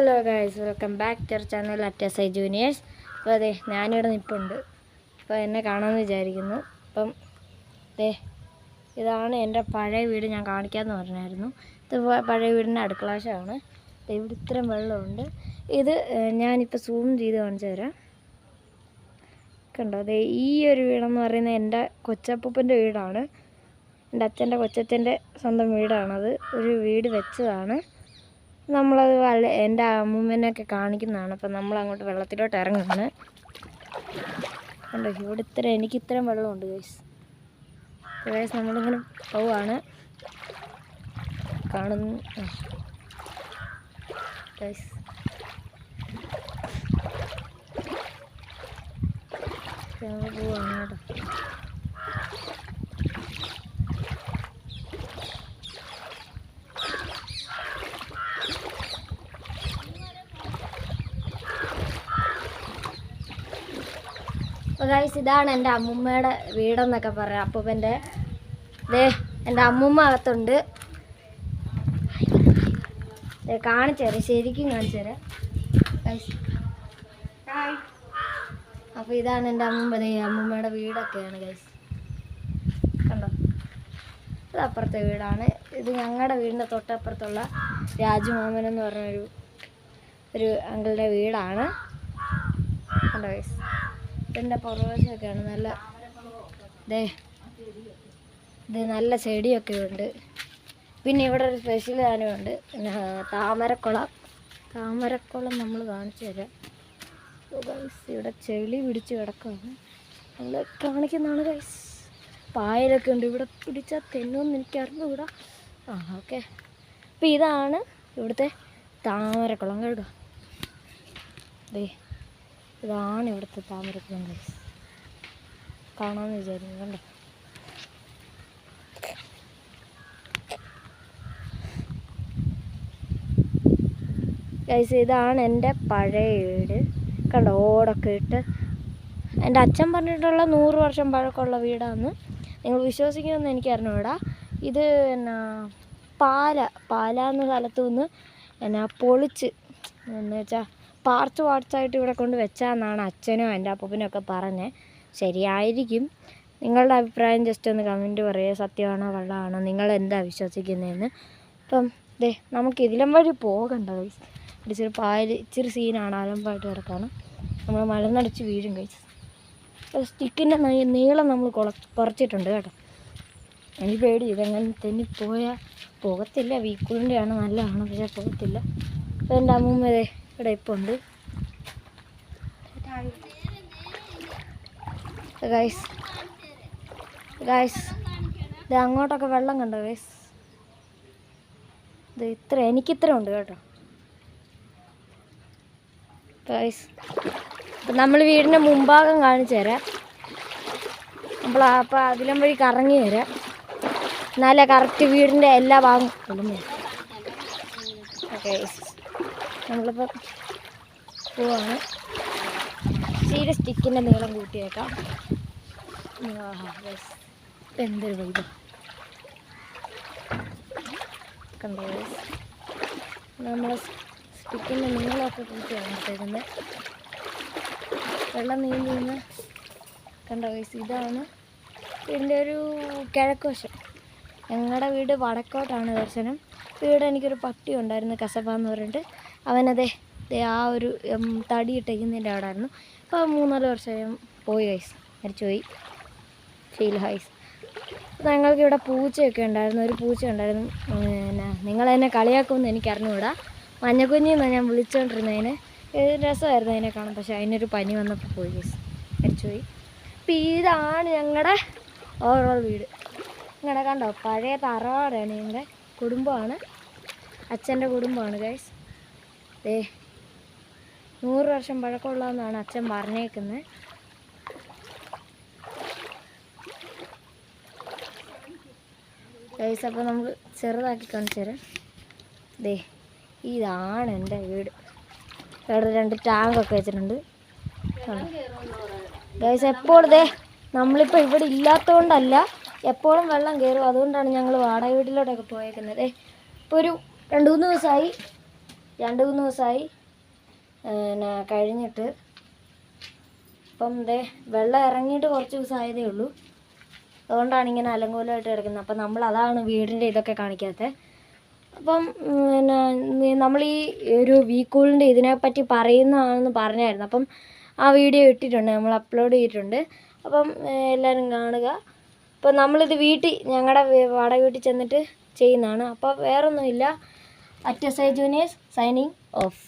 Hello guys welcome back to channel at S I juniors. അപ്പോൾ അതെ ഞാനിവിടെ നിൽപ്പുണ്ട് അപ്പോൾ എന്നെ കാണാമെന്ന് വിചാരിക്കുന്നു. അപ്പം ദേ ഇതാണ് എന്റെ പഴയ വീട് ഞാൻ കാണിക്കാമെന്ന് പറഞ്ഞായിരുന്നു. ഇത് പഴയ വീടിന്റെ അടുക്കളാശമാണ് ഇവിടെ ഇത്രയും വെള്ളമുണ്ട്. ഇത് ഞാനിപ്പോൾ സൂം ചെയ്ത് കാണിച്ചു തരാം. കണ്ടോ അതെ ഈ ഒരു വീടെന്ന് പറയുന്നത് എന്റെ കൊച്ചപ്പൂപ്പന്റെ വീടാണ്. എന്റെ അച്ഛന്റെ കൊച്ചച്ഛന്റെ സ്വന്തം വീടാണത്. ഒരു വീട് വെച്ചതാണ്. നമ്മളത് വല്ല എന്റെ അമ്മൂമ്മേനെയൊക്കെ കാണിക്കുന്നതാണ്. അപ്പം നമ്മൾ അങ്ങോട്ട് വെള്ളത്തിലോട്ട് ഇറങ്ങുകയാണ് കണ്ടോ ഇവിടെ ഇത്ര എനിക്ക് ഇത്രയും വെള്ളമുണ്ട് ഗൈസ് ഗൈസ് നമ്മളിങ്ങനെ പോവാണ്. കാണുന്നു. ഗൈസ് പോവാണ് കേട്ടോ. ഗൈസ് ഇതാണ് എന്റെ അമ്മൂമ്മയുടെ വീടെന്നൊക്കെ പറയാം. അപ്പൂപ്പന്റെ ദേ എന്റെ അമ്മൂമ്മ അകത്തുണ്ട്. കാണിച്ചു തരാം. ശരിക്കും കാണിച്ചു തരാം. ഗൈസ് അപ്പോൾ ഇതാണ് എന്റെ അമ്മൂമ്മ. ദേ അമ്മൂമ്മയുടെ വീടൊക്കെയാണ് ഗൈസ് കണ്ടോ? ഇത് അപ്പുറത്തെ വീടാണ്. ഇത് ഞങ്ങളുടെ വീടിന്റെ തൊട്ടപ്പുറത്തുള്ള രാജുമാമൻ എന്ന് പറഞ്ഞൊരു ഒരു അങ്കിളുടെ വീടാണ്. കണ്ടോ ഗൈസ് ഇതിന്റെ പുറവശമൊക്കെയാണ് നല്ല ദേ ഇത് നല്ല ചെടിയൊക്കെ ഉണ്ട്. പിന്നെ ഇവിടെ ഒരു സ്പെഷ്യൽ സാധനമുണ്ട് പിന്നെ താമരക്കുളം. താമരക്കുളം നമ്മൾ കാണിച്ചു തരാം. ഗൈസ് ഇവിടെ ചെളി പിടിച്ച് കിടക്കുകയാണ് നമ്മൾ കാണിക്കുന്നതാണ് ഗൈസ് പായലൊക്കെ ഉണ്ട്. ഇവിടെ പിടിച്ചാൽ തെന്നൊന്നും എനിക്കറിഞ്ഞു ഇവിടെ ആ ഓക്കെ അപ്പം ഇതാണ് ഇവിടുത്തെ താമരക്കുളം കേട്ടോ. ദേ ഇതാണ് ഇവിടുത്തെ താമരക്കുളം ഗൈസ് കാണാമെന്ന് വിചാരിക്കുന്നു കണ്ടോ? ഗൈസ് ഇതാണ് എന്റെ പഴയ വീട്. കണ്ടോ ഓടൊക്കെ ഇട്ട്. എന്റെ അച്ഛൻ പറഞ്ഞിട്ടുള്ള നൂറ് വർഷം പഴക്കമുള്ള വീടാന്ന് നിങ്ങൾ വിശ്വസിക്കുമെന്ന് എനിക്ക് അറിഞ്ഞൂടാ ഇത് എന്നാ പാല. പാല എന്ന സ്ഥലത്തു നിന്ന് എന്നാ പൊളിച്ച്. എന്ന് വെച്ചാൽ പാർച്ച് പാർട്സായിട്ട് ഇവിടെ കൊണ്ട് വെച്ചാന്നാണ് അച്ഛനും എന്റെ അപ്പൂപ്പനും ഒക്കെ പറഞ്ഞത് ശരിയായിരിക്കും. നിങ്ങളുടെ അഭിപ്രായം ജസ്റ്റ് ഒന്ന് കമന്റ് പറയുക. സത്യമാണോ കള്ളമാണോ നിങ്ങൾ എന്താ വിശ്വസിക്കുന്നതെന്ന്. അപ്പം ദേ നമുക്ക് ഇതിലും വഴി പോകണ്ട കൈസ് ഇച്ചിരി പായൽ ഇച്ചിരി സീനാണ് ആലമ്പായിട്ട് കിടക്കാണ്. നമ്മൾ മലന്നടിച്ച് വീഴും കഴിച്ച് സ്റ്റിക്കിന്റെ നീളം നമ്മൾ കുറച്ചിട്ടുണ്ട് കേട്ടോ. എനിക്ക് പേടി. ഇതെങ്ങനെ തെന്നിപ്പോയാൽ പോകത്തില്ല. വീക്കുളിന്റെയാണ് നല്ലതാണ്? പക്ഷേ പോകത്തില്ല. അപ്പോൾ എന്റെ അമ്മൂമ്മ ദേ ഇവിടെ ഇപ്പോൾ ഉണ്ട്. ഗൈസ് ഗൈസ് ഇത് അങ്ങോട്ടൊക്കെ വെള്ളം കണ്ടോ ഗൈസ് ഇത് ഇത്ര എനിക്കിത്ര ഉണ്ട് കേട്ടോ. ഗൈസ് അപ്പം നമ്മൾ വീടിന്റെ മുമ്പാകം കാണിച്ചു തരാം. നമ്മൾ അപ്പോൾ അതിലും വഴി കറങ്ങി തരാം എന്നാലേ കറക്റ്റ് വീടിന്റെ എല്ലാ ഭാഗം ഓക്കെ നമ്മളിപ്പോൾ പോവാണ്. സീരിയസ് സ്റ്റിക്കിന്റെ നീളം കൂട്ടിയേക്കാം. എന്തൊരു വൈബ്. കണ്ടോ? നമ്മൾ സ്റ്റിക്കിന്റെ നീളമൊക്കെ കൂട്ടിയാണ് ചേരുന്നത് വെള്ളം നീന്തുന്ന കണ്ടോ വയസ്സ് ഇതാണ് ഇതിന്റെ ഒരു കിഴക്കുവശം ഞങ്ങളുടെ വീട് വടക്കോട്ടാണ് ദർശനം. വീട് എനിക്കൊരു പട്ടി ഉണ്ടായിരുന്നു കസബ എന്ന് പറഞ്ഞിട്ട്. അവനതേ ആ ഒരു തടി ഇട്ടേക്കുന്നതിന്റെ അവിടെ ആയിരുന്നു അപ്പോൾ മൂന്നാൽ വർഷം പോയി ഗൈസ് മരിച്ചുപോയി. ഫീൽ ഹൈസ് ഞങ്ങൾക്ക് ഇവിടെ പൂച്ചയൊക്കെ ഉണ്ടായിരുന്നു ഒരു പൂച്ച ഉണ്ടായിരുന്നു. പിന്നെ നിങ്ങളെന്നെ കളിയാക്കുമെന്ന് എനിക്കറിഞ്ഞുകൂടാ. മഞ്ഞക്കുഞ്ഞിന്നാണ് ഞാൻ വിളിച്ചുകൊണ്ടിരുന്നതിന് രസമായിരുന്നു അതിനെ കാണാൻ പക്ഷേ അതിനൊരു പനി വന്നപ്പോൾ പോയി ഗൈസ് മരിച്ചുപോയി. അപ്പോൾ ഇതാണ് ഞങ്ങളുടെ ഓവറോൾ വീട്. ഇങ്ങനെ കണ്ടോ? പഴയ തറവാടാണ് ഞങ്ങളുടെ കുടുംബമാണ്. അച്ഛന്റെ കുടുംബമാണ് ഗൈസ് ദേ നൂറ് വർഷം പഴക്കമുള്ളതെന്നാണ് അച്ഛൻ പറഞ്ഞേക്കുന്നത് ഗൈസ് അപ്പോൾ നമ്മൾ ചെറുതാക്കി കാണിച്ചു തരാം. ദേ ഇതാണ് എന്റെ വീട്. ഇവിടെ രണ്ട് ടാങ്കൊക്കെ വെച്ചിട്ടുണ്ട്. ഗൈസ് എപ്പോഴും ദേ നമ്മളിപ്പോൾ ഇവിടെ ഇല്ലാത്തതുകൊണ്ടല്ല എപ്പോഴും വെള്ളം കയറും. അതുകൊണ്ടാണ് ഞങ്ങൾ വാടക വീട്ടിലോട്ടൊക്കെ പോയേക്കുന്നത്. ഇപ്പോൾ ഒരു രണ്ട് മൂന്ന് ദിവസമായി രണ്ട് മൂന്ന് ദിവസമായി പിന്നെ കഴിഞ്ഞിട്ട് അപ്പം ദേ വെള്ളം ഇറങ്ങിയിട്ട് കുറച്ച് ദിവസമായതേ ഉള്ളൂ. അതുകൊണ്ടാണ് ഇങ്ങനെ അലങ്കോലമായിട്ട് കിടക്കുന്നത്. അപ്പം നമ്മൾ അതാണ് വീടിന്റെ ഇതൊക്കെ കാണിക്കാത്തത് അപ്പം പിന്നെ നമ്മൾ ഈ ഒരു വീക്കൂളിന്റെ ഇതിനെപ്പറ്റി പറയുന്നതാണെന്ന് പറഞ്ഞായിരുന്നു. അപ്പം ആ വീഡിയോ ഇട്ടിട്ടുണ്ട്. നമ്മൾ അപ്ലോഡ് ചെയ്തിട്ടുണ്ട്. അപ്പം എല്ലാവരും കാണുക. അപ്പം നമ്മളിത് വീട്ടിൽ ഞങ്ങളുടെ വാടക വീട്ടിൽ ചെന്നിട്ട് ചെയ്യുന്നതാണ്. അപ്പോൾ വേറൊന്നുമില്ല. At juniors signing off